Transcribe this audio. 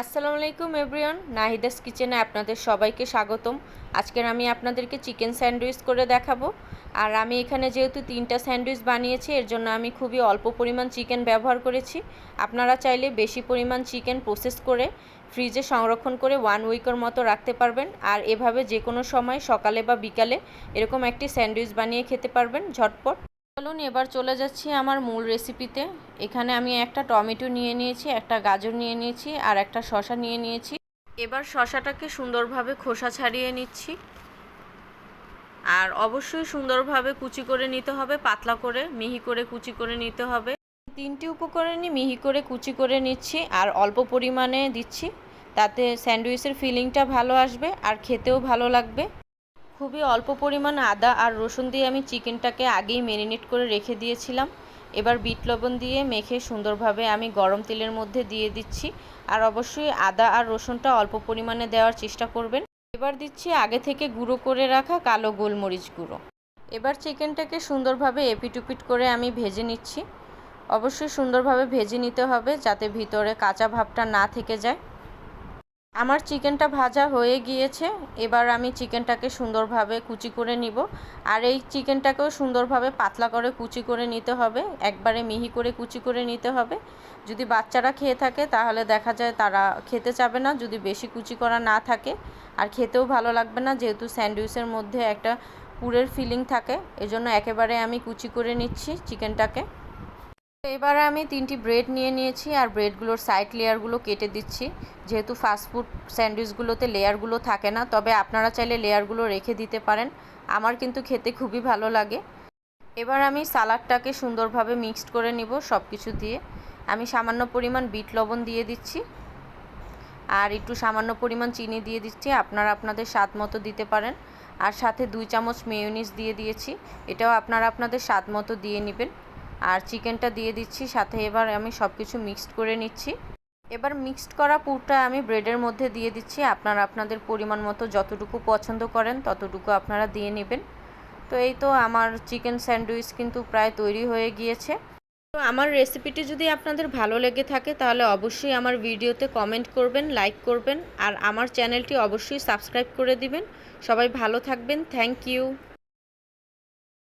আসসালামু আলাইকুম এভরিওয়ান, নাহিদাস কিচেনে আপনাদের সবাইকে স্বাগতম। আজকের আমি আপনাদেরকে চিকেন স্যান্ডউইচ করে দেখাবো। আর আমি এখানে যেহেতু তিনটা স্যান্ডউইচ বানিয়েছি, এর জন্য আমি খুবই অল্প পরিমাণ চিকেন ব্যবহার করেছি। আপনারা চাইলে বেশি পরিমাণ চিকেন প্রসেস করে ফ্রিজে সংরক্ষণ করে ওয়ান উইকের মতো রাখতে পারবেন। আর এভাবে যে কোনো সময় সকালে বা বিকালে এরকম একটি স্যান্ডউইচ বানিয়ে খেতে পারবেন ঝটপট। চলুন এবার চলে যাচ্ছি আমার মূল রেসিপিতে এখানে আমি একটা টমেটো নিয়ে নিয়েছি, একটা গাজর নিয়ে নিয়েছি, আর একটা শশা নিয়ে নিয়েছি। এবার শশাটাকে সুন্দরভাবে খোসা ছাড়িয়ে নিচ্ছি। আর অবশ্যই সুন্দরভাবে কুচি করে নিতে হবে, পাতলা করে, মিহি করে কুচি করে নিতে হবে। তিনটি উপকরণই মিহি করে কুচি করে নিচ্ছি, আর অল্প পরিমাণে দিচ্ছি। তাতে স্যান্ডউইচের ফিলিংটা ভালো আসবে, আর খেতেও ভালো লাগবে। খুবই অল্প পরিমাণ আদা আর রসুন দিয়ে আমি চিকেনটাকে আগেই ম্যারিনেট করে রেখে দিয়েছিলাম। এবার বিট লবণ দিয়ে মেখে সুন্দরভাবে আমি গরম তেলের মধ্যে দিয়ে দিচ্ছি। আর অবশ্যই আদা আর রসুনটা অল্প পরিমাণে দেওয়ার চেষ্টা করবেন। এবার দিচ্ছি আগে থেকে গুঁড়ো করে রাখা কালো গোলমরিচ গুঁড়ো। এবার চিকেনটাকে সুন্দরভাবে এপিটুপিট করে আমি ভেজে নিচ্ছি। অবশ্যই সুন্দরভাবে ভেজে নিতে হবে যাতে ভিতরে কাঁচা ভাবটা না থেকে যায়। আমার চিকেনটা ভাজা হয়ে গিয়েছে, এবার আমি চিকেনটাকে সুন্দরভাবে কুচি করে নিব। আর এই চিকেনটাকেও সুন্দরভাবে পাতলা করে কুচি করে নিতে হবে, একবারে মিহি করে কুচি করে নিতে হবে। যদি বাচ্চারা খেয়ে থাকে, তাহলে দেখা যায় তারা খেতে চাবে না, যদি বেশি কুচি করা না থাকে। আর খেতেও ভালো লাগবে না, যেহেতু স্যান্ডউইচের মধ্যে একটা পুরের ফিলিং থাকে, এজন্য একেবারে আমি কুচি করে নিচ্ছি চিকেনটাকে। এবার আমি তিনটি ব্রেড নিয়ে নিয়েছি আর ব্রেডগুলোর সাইড লেয়ারগুলো কেটে দিচ্ছি। যেহেতু ফাস্টফুড স্যান্ডউইচগুলোতে লেয়ারগুলো থাকে না, তবে আপনারা চাইলে লেয়ারগুলো রেখে দিতে পারেন। আমার কিন্তু খেতে খুবই ভালো লাগে। এবার আমি সালাডটাকে সুন্দরভাবে মিক্সড করে নিব সব কিছু দিয়ে। আমি সামান্য পরিমাণ বিট লবণ দিয়ে দিচ্ছি। আর একটু সামান্য পরিমাণ চিনি দিয়ে দিচ্ছি, আপনারা আপনাদের স্বাদ মতো দিতে পারেন। আর সাথে দুই চামচ মেয়োনিজ দিয়ে দিয়েছি, এটাও আপনারা আপনাদের স্বাদ মতো দিয়ে নেবেন। আর চিকেনটা দিয়ে দিচ্ছি, সাথে এবার আমি সব কিছু মিক্সড করে নিচ্ছি। এবার মিক্সড করা পুরটা আমি ব্রেডের মধ্যে দিয়ে দিচ্ছি। আপনারা আপনাদের পরিমাণ মতো যতটুকু পছন্দ করেন ততটুকু আপনারা দিয়ে নেবেন। তো এই তো আমার চিকেন স্যান্ডউইচ কিন্তু প্রায় তৈরি হয়ে গিয়েছে। তো আমার রেসিপিটি যদি আপনাদের ভালো লেগে থাকে তাহলে অবশ্যই আমার ভিডিওতে কমেন্ট করবেন লাইক করবেন, আর আমার চ্যানেলটি অবশ্যই সাবস্ক্রাইব করে দিবেন। সবাই ভালো থাকবেন। Thank you